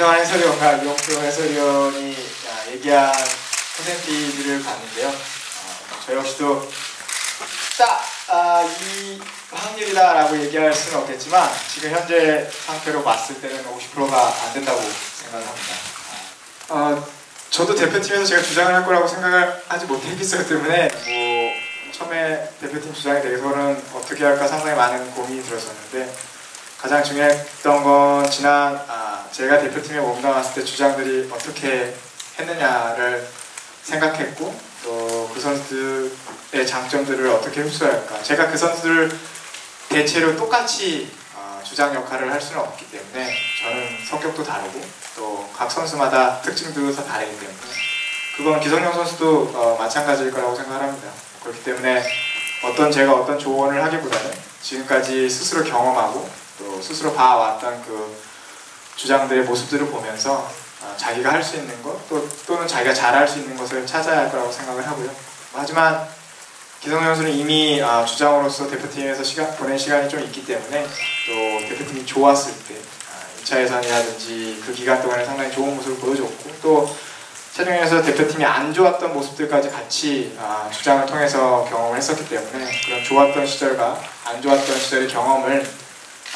아, 안정환 해설위원과 이용표 해설위원이 아, 얘기한 컨텐츠들을 봤는데요. 아, 저 역시도 딱이 확률이다라고 얘기할 수는 없겠지만 지금 현재 상태로 봤을 때는 50%가 안 된다고 생각합니다. 어, 저도 대표팀에서 제가 주장을 할 거라고 생각을 하지 못했기 때문에 뭐 처음에 대표팀 주장에 대해서는 어떻게 할까 상당히 많은 고민이 들었었는데 가장 중요했던 건 지난 아, 제가 대표팀에 몸담았을 때 주장들이 어떻게 했느냐를 생각했고 또 그 선수들의 장점들을 어떻게 흡수할까 제가 그 선수들을 대체로 똑같이 어, 주장 역할을 할 수는 없기 때문에 저는 성격도 다르고 또 각 선수마다 특징도 다 다르기 때문에 그건 기성용 선수도 어, 마찬가지일 거라고 생각합니다. 그렇기 때문에 어떤 제가 어떤 조언을 하기보다는 지금까지 스스로 경험하고 또 스스로 봐왔던 그 주장들의 모습들을 보면서 어, 자기가 할 수 있는 것 또, 또는 자기가 잘할 수 있는 것을 찾아야 할 거라고 생각을 하고요. 하지만 기성 선수는 이미 아, 주장으로서 대표팀에서 시간, 보낸 시간이 좀 있기 때문에 또 대표팀이 좋았을 때 아, 2차 예선이라든지 그 기간 동안에 상당히 좋은 모습을 보여줬고 또 최종에서 대표팀이 안 좋았던 모습들까지 같이 아, 주장을 통해서 경험을 했었기 때문에 그런 좋았던 시절과 안 좋았던 시절의 경험을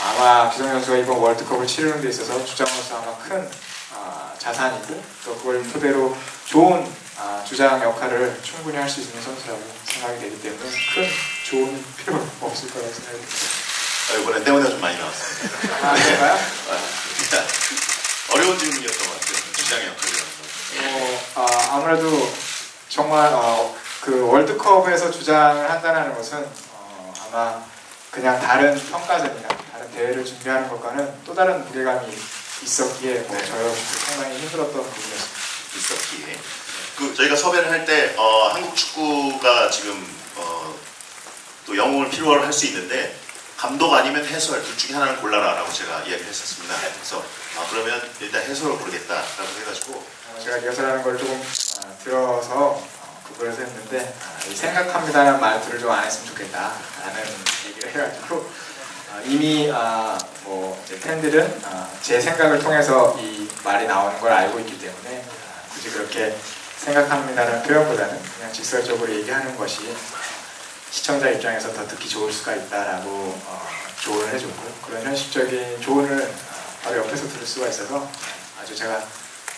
아마 기성 선수가 이번 월드컵을 치르는 데 있어서 주장으로서 아마 큰 아, 자산이고 또 그걸 토대로 좋은 아, 주장 역할을 충분히 할 수 있는 선수라고 생각이 되기 때문에 큰 좋은 필요 없을 거라고 생각이 듭니다. 아, 이번에 때문에 좀 많이 나왔습니다. 아, 그런가요? 아, 어려운 질문이었던 것 같아요. 주장의 역할이라는 거. 어, 아, 아무래도 정말 어, 그 월드컵에서 주장을 한다는 것은 어, 아마 그냥 다른 평가전이나 다른 대회를 준비하는 것과는 또 다른 무게감이 있었기에 뭐 네. 저 역시 상당히 힘들었던 부분이었습니다. 있었기에. 그 저희가 섭외를 할 때 어, 한국 축구가 지금 어, 또 영웅을 필요로 할 수 있는데 감독 아니면 해설 둘 중에 하나를 골라라라고 제가 이야기를 했었습니다. 그래서 아, 그러면 일단 해설을 고르겠다라고 해가지고 어, 제가 리허설하는 걸 조금 아, 들어서 어, 구글에서 했는데 아, 이 생각합니다라는 말들을 좀안 했으면 좋겠다라는 얘기를 해가지고 아, 이미 아, 뭐 팬들은 아, 제 생각을 통해서 이 말이 나오는 걸 알고 있기 때문에 아, 굳이 그렇게 생각합니다라는 표현보다는 그냥 직설적으로 얘기하는 것이 시청자 입장에서 더 듣기 좋을 수가 있다라고 어, 조언을 해줬고 그런 현실적인 조언을 아, 바로 옆에서 들을 수가 있어서 아주 제가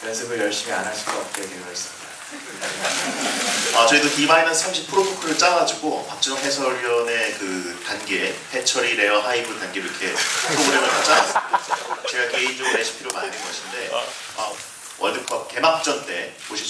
연습을 열심히 안 할 수가 없게 되어 있습니다. 아, 저희도 D-30 프로토콜을 짜가지고 박진영 해설위원의 그 단계, 해처리, 레어, 하이브 단계 이렇게 프로그램을 다 짜놨습니다. 제가 개인적으로 레시피로 만든 것인데 아, 월드컵 개막전 때 보실.